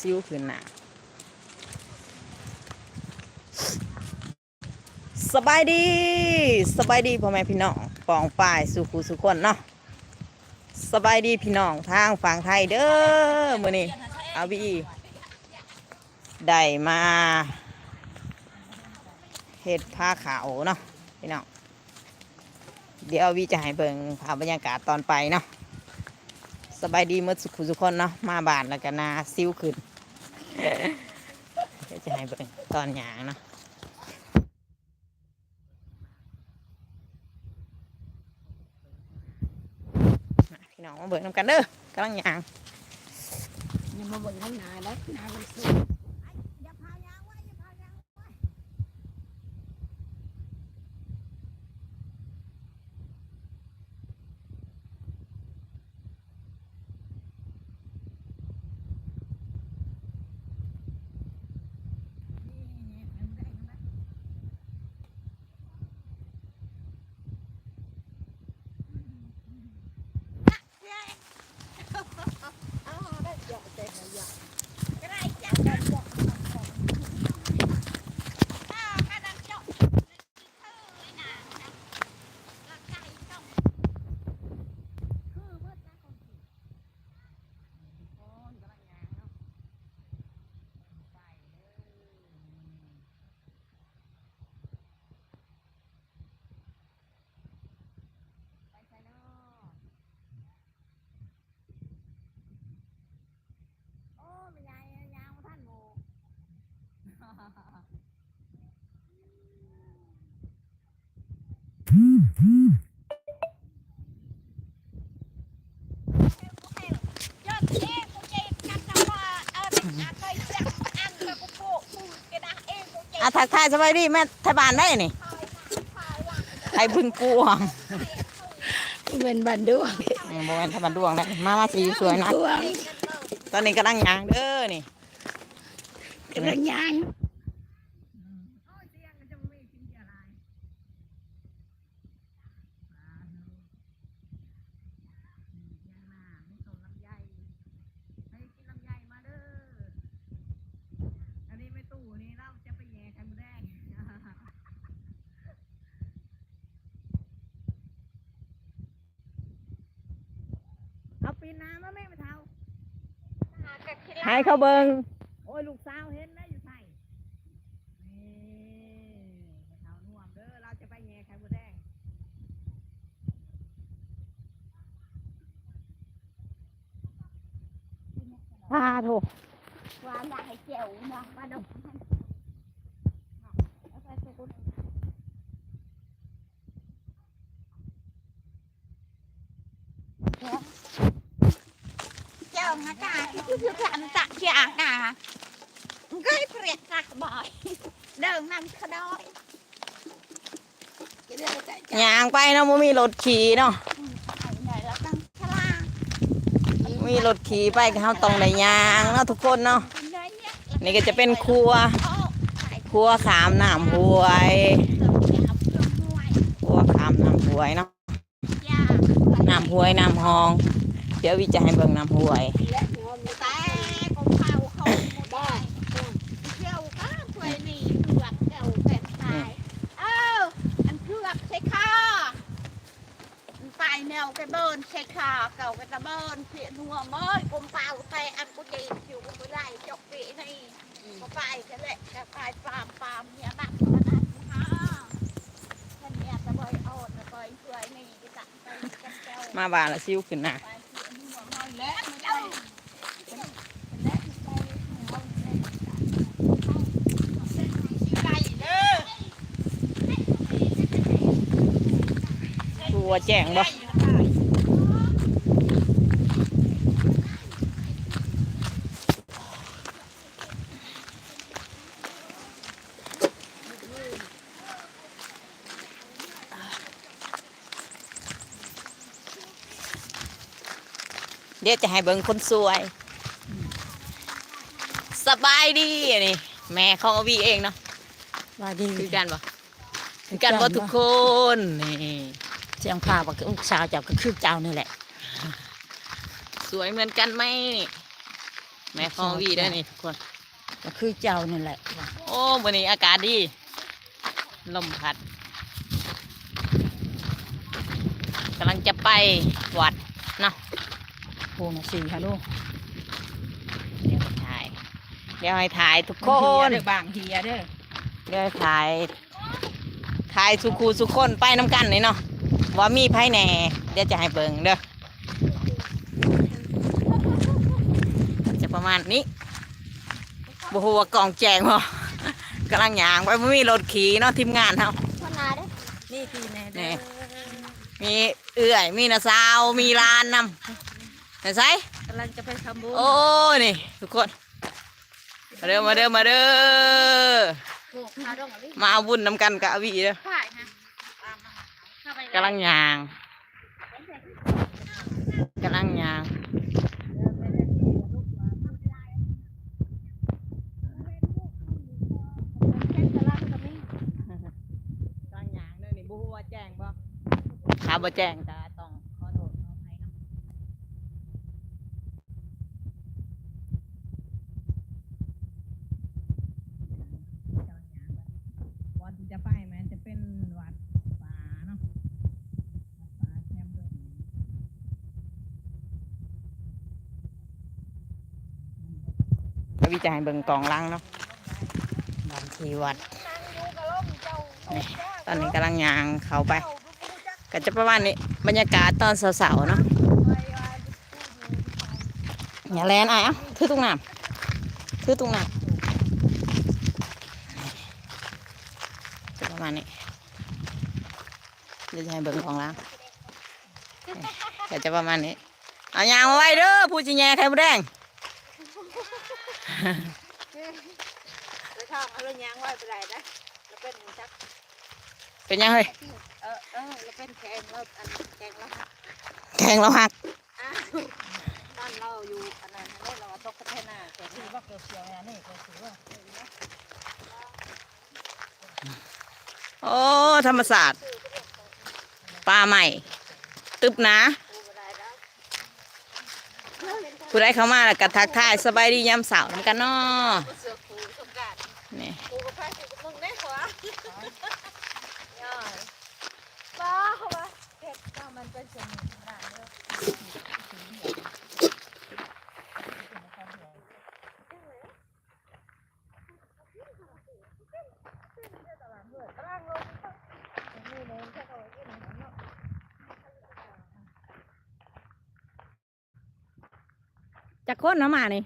ซิวขึ้นหนาสบายดีสบายดีพ่อแม่พี่น้องปองป่ายสู่ผู้สุขคนเนาะสบายดีพี่น้องทางฝั่งไทยเด้อมื้อนี้อาวีได้มาเห็ดผ้าขาวเนาะพี่น้องเดี๋ยวอาวีจะให้เบิ่งภาพบรรยากาศตอนไปเนาะ สบายดีเมื่อสุขสุขคนเนาะมาบานแล้วกันนาซิ้วขึ้นเดี๋ยวจะให้เบิ่งตอนหยางเนาะพี่น้องมาเบิ่งน้ำกันเด้อกำลังหยางย่ามาเบิ่งข้างหน้าแล้วหน้ามันสูงโอ้ไม่ยายยาวท่านโม อะ ทักทายสบายดีแม่ไทยบ้านได้นี่ไทยพึ่งกวงเป็นบันดวงอืมโบแมนไทยบ้านดวงแล้วมามาสีสวยนะดวงตอนนี้กำลังหยางเด้อนี่กำลังยาง อันนี้ไม่ตู้นี่เราจะไปแย่กันแรกเอา ปีนน้ำมาแม่มาเท้าให้เขาเบิงโอ้ยลูกสาวเห็นนะอยู่ไทยนี่มาเท้าน่วมเด้อเราจะไปแย่ไข่มดแดงพาโถวางได้เจียวนะมาดมเจ้าหน้าตาที่ คือพลันตะเชียงนะก็เปรียกสักบ่อยเดินนำขดอยย่างไปเนาะบ่มีรถขี่เนาะมีรถขี่ไปเฮาต้องได้ย่างเนาะทุกคนเนาะนี่ก็จะเป็นครัว ครัวขามน้ำหวยครัวขามน้ำหวยเนาะน้ำหวยน้ำหอง เดี๋ยววิจะให้เบิ่งน้ำหวย แต่ของเขาเขาได้เที่ยวก็เคยนี่เผือกเก่าแผ่นตายเอออันเผือกใช่ค่ะ ไปแนว cái bơn xe khà cầu cái ta bơn chuyện hùa mới cùng vào tay ăn của chị chịu cùng với lại chọc vị này có phải cái lệ cái phải phàm phàm nhà bạn nó đặt ha thân nhà ta bơi ồn ta bơi cười này cái tặng tay chân treo มาบ้านละซิวขึ้นหน้า ครัวแจ้งบ่เดี๋ยวจะให้เบิ่งคนสวย สบายดีอันนี่แม่เขาเอาวีเองเนาะ ว่าดีคือกันบ่คือกันบ่ทุกคนนี่ เสียงพาบอกลูกสาวเจ้าก็คือเจ้านี่แหละ สวยเหมือนกันไหมแม่ของวีได้อนี่ทุกคนก็คือเจ้านี่แหละ โอ้วันนี้อากาศดี ลมพัดกำลังจะไปวัดเนาะโอ้นะสี่ค่ะลูกเดี๋ยวถ่าย เดี๋ยวให้ถ่ายทุกคโอ้นเด้อบางเฮียเด้อ เดี๋ยวให้ถ่าย ถ่ายสุขูสุกคนไปน้ำกันนี่เนาะ ว่ามีไพ่แหน่ เดี๋ยวจะให้เบิ่งเด้อจะประมาณนี้บ่ฮู้ว่ากล่องแจงบ่กำลังย่างไปบ่มีรถขี่เนาะทีมงานเฮาคนนาเด้อนี่คือแน่นี่มีเอื่อยมีนาซาวมีลานนำไหนไซกำลังจะไปทำบุญโอ้ยนี่ทุกคนมาเด้อมาเด้อมาเด้อโบกพาดงอะไรมาเอาบุญนำกันกับอวีเด้อ ผ่ายฮะเข้าไป กำลังย่างกำลังย่างแค่ตลาดก็มีกำลังย่างเด้อนี่บ่ฮู้ว่าแจ้งบ่ถ้าบ่แจ้งก็ต้องขอโทษขออภัยเนาะวันที่จะไปมันจะเป็นวัดป่าเนาะวัดป่าแคมป์ดงวิ จารณ์เบิ่งกองลังเนาะบันทีวัดนี่ตอนนี้กำลังยางเขาไป ก็จะประมาณนี้บรรยากาศตอนเสาร์ๆเนาะอย่าแลนอะเอ้าถือตุ้งน้ำถือตุ้งน้ำจะประมาณนี้เดี๋ยวจะให้เบิ่งของล้างก็จะประมาณนี้เอายางมาไว้เด้อผู้ชิแย่ไข่มดแดง ไปทาง เอาเรื่องยางไว้ไปไหนนะแล้วเป็นหมูจักเป็นยังเฮ้ยเออเออแล้วเป็นแกงแล้วอันแกงแล้วแข่งเราหักอ้าวตอนเราอยู่อันนั้นอันนี้เราตกกระเทศนาแกงถือว่าเกี่ยวเกี่ยวๆนี่ก็ถือว่าโอ้ธรรมศาสตร์ปลาใหม่ ตึบนะปูไปได้แล้วผู้ใดเข้ามาแล้วก็ทักทายสบายดียามเสาร์นำกันเนาะ เสือปูสงการ นี่ ปูกับพายปูกับมึงได้หัวย่อยป้าเขาว่าเห็ดว่ามันเป็นส่วนหนึ่งของร้านเด้อ จะค้นเนาะมานี่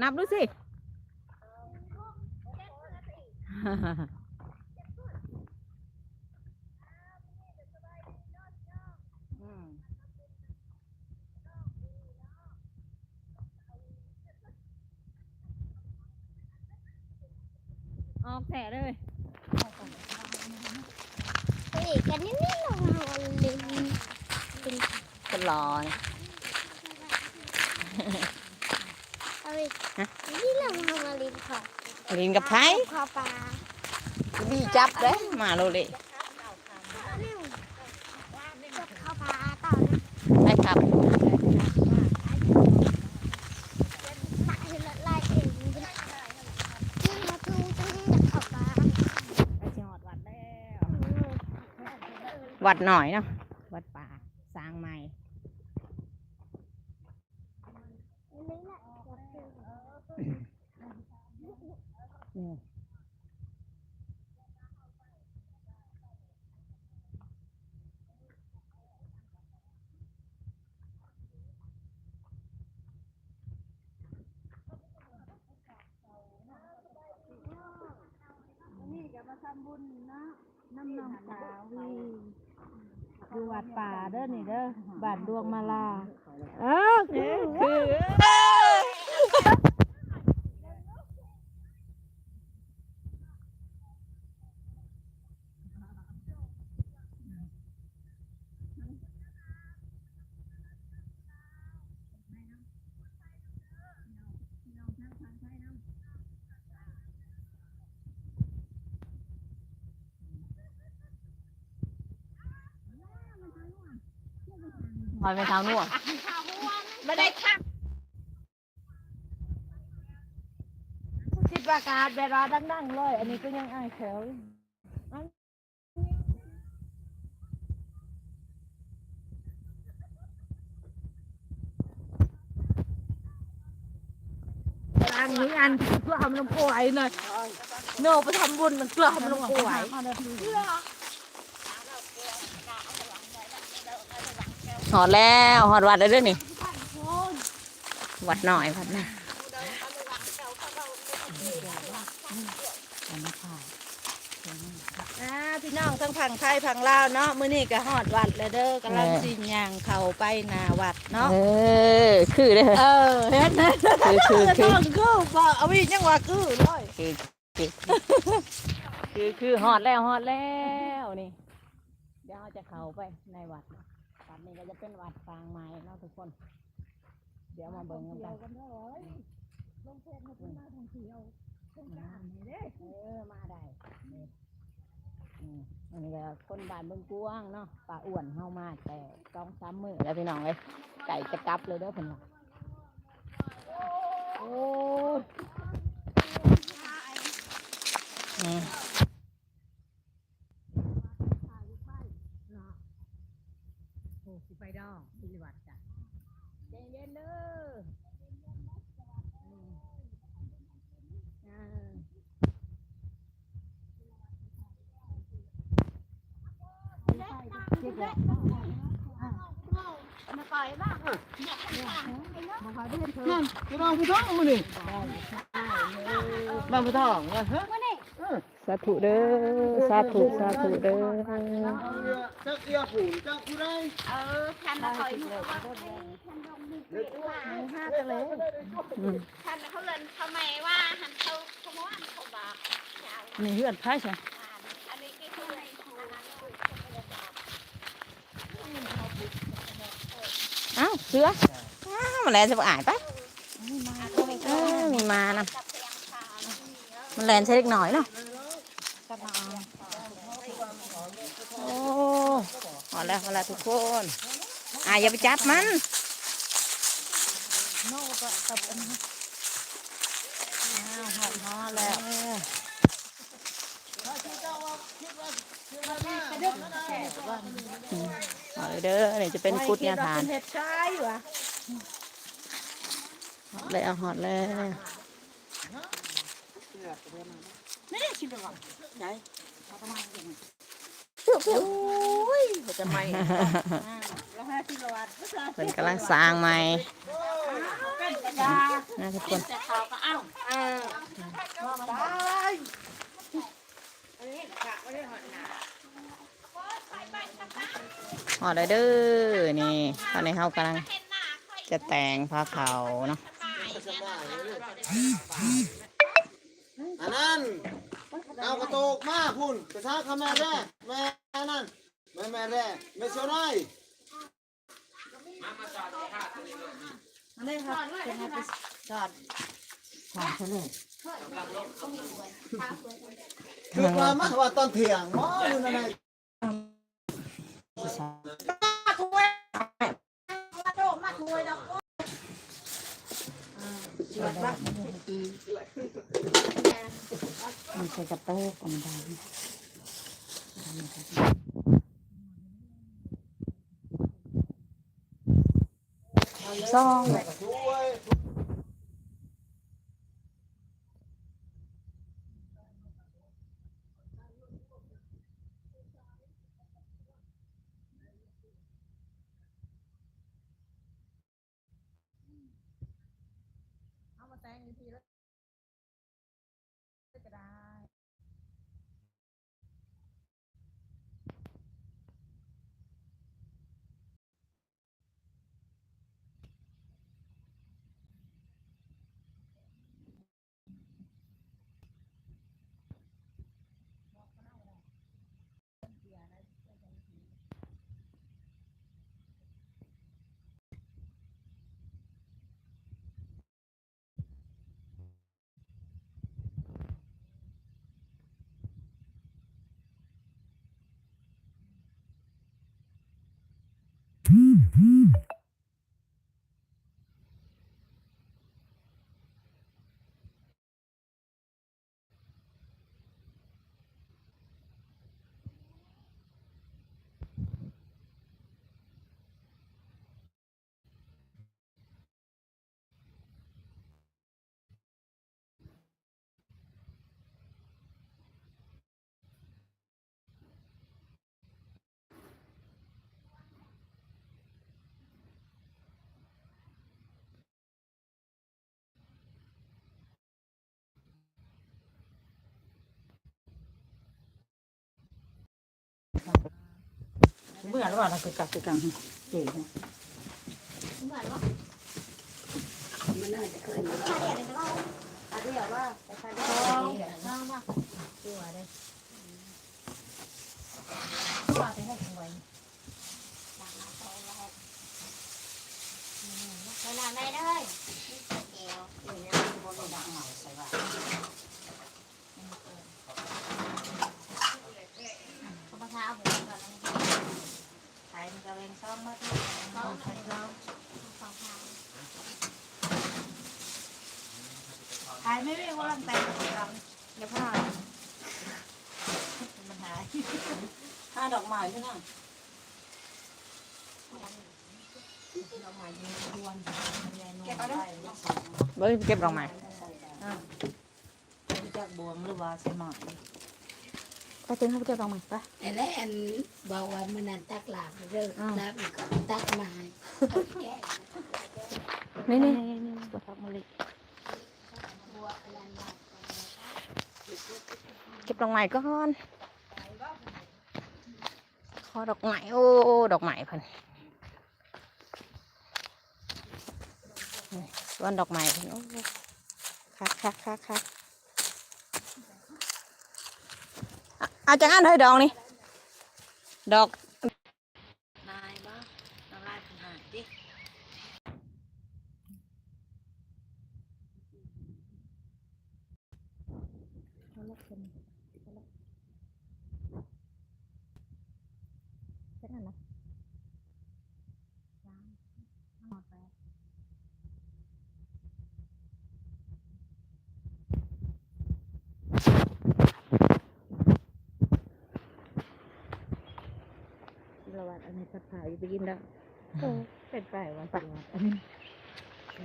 นับดูสิอืมออกแถเลย เฮ้ยกันนี่นี่เราเอาลิงเป็นก็รอนี่ เอาไปนี่เราเอาลิงขอลินกับไผ่ขอปลาบีจับเด้มาโลเลยจับข้าวปลาต่อนะไปครับตักให้ละลายเองนี่นะนี่มาดูจังจับข้าวปลาไปสิหอดวัดแล้ววัดหน่อยเนาะ วัดป่า สร้างใหม่ นี่แหละ นี่ นี่ก็มาทำบุญนะน้ำนองสาวีอยู่ วัดป่าเด้อนี่เด้อบ้านดวงมาลาเออคือคือ อยไปเท้านู่มไม่ได้ทักสิบประกาศเวลาดังๆเลย อันนี้ก็ยังอายแถวอันนี้อันเพื่อทำลงโอ้ยหน่อยโนไปทำบุญมันเกล้ทำลงโอ้ย หอดแล้วหอดวัดแล้วเด้วยนี่วัดหน่อยวัดนะอ่าพี่น้องทั้งพังไทยพังลาวเนาะมื้อนี้ก็ฮอดวัดแล้วเด้อกำลังสิย่างเข้าไปหน้าวัดเนาะเออคือเด้อเออเฮ็ดนะคือคือคือต้องคือบ่เอาอีกยังว่าคือเลยคือคือคือคือหอดแล้วหอดแล้วนี่เดี๋ยวเราจะเข้าไปในวัดนะ วัดนี้ก็จะเป็นวัดฟางไม้เนาะทุกคน เดี๋ยวมาเบิ่งกันกันเออมาได้นี่อืมอันนี้ก็คนบ้านเบิ่งกวางเนาะป่าอ้วนเฮามาแต่สองสามมื้อแล้วพี่น้องเลยไก่จะกลับเลยเด้อเพิ่นว่าโอ้ยอืม โอ้สิไปดองสิริวัตรจ้ะเย็นเย็นๆเด้อมามาปล่อยบ้างนั่นกระดองผู้ท้องมานี่บ้านผู้ท้องวะฮะ สาธุเด้อ สาธุ สาธุเด้อเจักเอียผูจักผู้ใดเออท่านคอยมือว่าท่านลงมือเปลี่ยนว่าอืมท่านเขาเล่นทำไมว่าหันเขาเขาว่าเขาบอกนี่เฮือนไผ่ใช่อันนี้ก็คืออ้าเสืออ้ามันแลนจะบ่อ่านปะมีมานะมันแลนใช้เล็กหน่อยเนาะโอ้หอด แล้วหอดแล้วทุกคนอ่าอย่าไปจับมันอ้าวฮอดฮอแล้วเอาเลยเด้อนี่จะเป็นกุดเนี่ยทานเฮ็ดชายว่ะหอดแล้วห อดแล้วจะไม่แล้วให้ที่ละวัดเป็นกำลังสร้างใหม่นะทุกคนแต่เขาก็เอ้าเออตายอันนี้กะไม่ได้หอดหนาหอดเลยเด้อนี่ตอนนี้เขากำลังเห็นหน้าคอยจะแต่งผ้าเขาวเนาะอันนั้น เอากระโตกมาพุ่นกระชากขแม่แร่แม่นั่นแม่แม่แร่แม่เชียวไรอันนี้ครับเป็นไงไปจอดคือว่ามาว่าตอนเที่ยงหมออยู่นั่นไงมั นใส่กระโต๊ะกับมันได้ซ่อง Please, please. เบื่อแล้วว่าเราไปกลับไปกลางเจ๋งเหมือนว่ามันน่าจะเคยมาถ้าเดี๋ยวเราอันนี้ว่าไปทานได้ลองว่าตัวได้ว่าไปให้สวยขนาดไหนได้แก้วอยู่ในบนดังเหมาใส่ว่าข้าว เท้าเหมือนกันขายมันจะเวงซ่อมมาที่ลองลองข้าวเท้าขายไม่เวงว่าลำแต่งกับเดี๋ยวพ่อมันหายห้าดอกไม้ใช่ไหมดอกไม้ยืนควรเก็บเอาได้เบิ้เก็บดอกไม้จากบวงหรือว่าใช่ไหม ไปถึงเขาไปเก็บดอกไม้ไป แต่และอันบอกว่ามันนั่นตักหลาบเด้ออ้าวแล้วมันก็ตักมาให้แกะนี่นี่ตัวทับมะลิเก็บดอกไม้ก่อนขอดอกไม้โอ้ดอกไม้เพิ่นนี่ส่วนดอกไม้เพิ่นโอ้คักคักคักคัก อะเอาจากอันเฮ้ยดอกนี่ดอก นายบ้าน้ำลายขนาดดิ ระ วัดอันนี้สักผาอยู่ไปกินแล้วเป็นไปวันปัดอั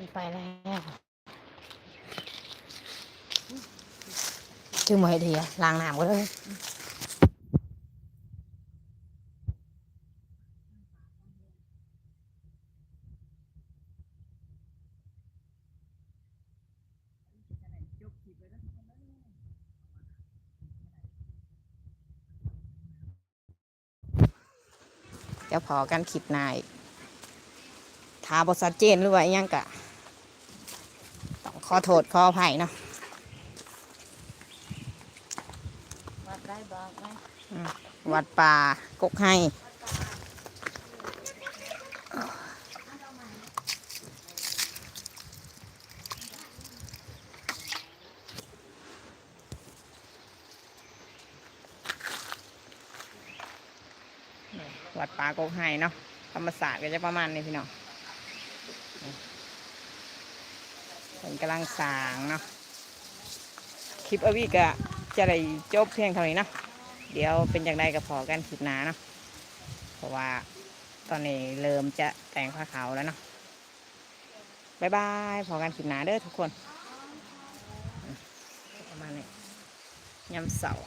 นไปแล้วจึงมาให้ดีอะล้างน้ำก็เลย พอกันคลิปหนายทาบทชัดเจนหรือว่าอิหยังกะ ต้องขอโทษขออภัยเนาะวัดได้บอกไหมวัดป่ากกให้ากกให้เนาะธรรมศาสตร์ก็จะประมาณนี้พี่น้องเป็นกำลังสางเนาะคลิปอวีก็จะได้จบเพียงเท่านี้เนาะเดี๋ยวเป็นอย่างไรกับพอกันคลิปหน้าเนาะเพราะว่าตอนนี้เริ่มจะแต่งผ้าขาวแล้วเนาะบายบายพอกันคลิปหน้าเด้อทุกคนประมาณนี้ยำเสาร์